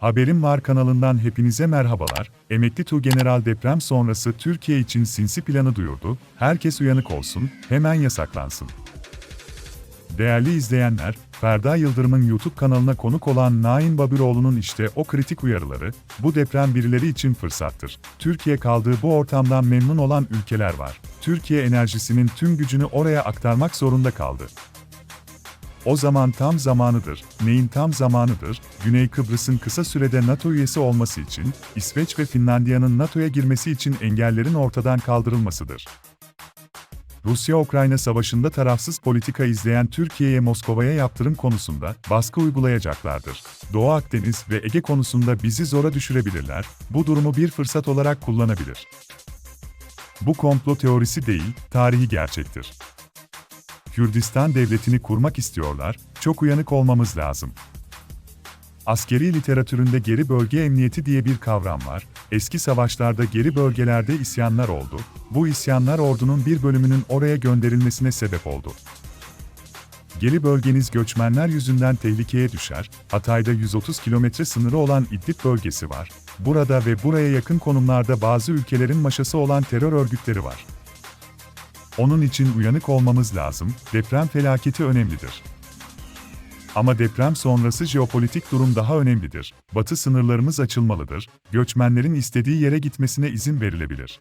Haberim Var kanalından hepinize merhabalar. Emekli Tuğgeneral deprem sonrası Türkiye için sinsi planı duyurdu. Herkes uyanık olsun, hemen yasaklansın. Değerli izleyenler, Ferda Yıldırım'ın YouTube kanalına konuk olan Nain Babiroğlu'nun işte o kritik uyarıları, bu deprem birileri için fırsattır. Türkiye kaldığı bu ortamdan memnun olan ülkeler var. Türkiye enerjisinin tüm gücünü oraya aktarmak zorunda kaldı. O zaman tam zamanıdır. Neyin tam zamanıdır? Güney Kıbrıs'ın kısa sürede NATO üyesi olması için, İsveç ve Finlandiya'nın NATO'ya girmesi için engellerin ortadan kaldırılmasıdır. Rusya-Ukrayna savaşında tarafsız politika izleyen Türkiye'ye Moskova'ya yaptırım konusunda baskı uygulayacaklardır. Doğu Akdeniz ve Ege konusunda bizi zora düşürebilirler, bu durumu bir fırsat olarak kullanabilir. Bu komplo teorisi değil, tarihi gerçektir. Kürdistan devletini kurmak istiyorlar, çok uyanık olmamız lazım. Askeri literatüründe geri bölge emniyeti diye bir kavram var. Eski savaşlarda geri bölgelerde isyanlar oldu. Bu isyanlar ordunun bir bölümünün oraya gönderilmesine sebep oldu. Geri bölgeniz göçmenler yüzünden tehlikeye düşer. Hatay'da 130 kilometre sınırı olan İdlib bölgesi var. Burada ve buraya yakın konumlarda bazı ülkelerin maşası olan terör örgütleri var. Onun için uyanık olmamız lazım. Deprem felaketi önemlidir. Ama deprem sonrası jeopolitik durum daha önemlidir. Batı sınırlarımız açılmalıdır. Göçmenlerin istediği yere gitmesine izin verilebilir.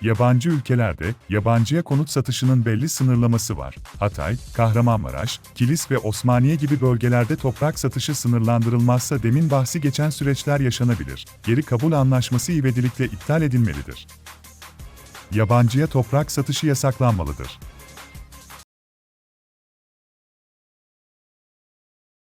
Yabancı ülkelerde yabancıya konut satışının belli sınırlaması var. Hatay, Kahramanmaraş, Kilis ve Osmaniye gibi bölgelerde toprak satışı sınırlandırılmazsa demin bahsi geçen süreçler yaşanabilir. Geri kabul anlaşması ivedilikle iptal edilmelidir. Yabancıya toprak satışı yasaklanmalıdır.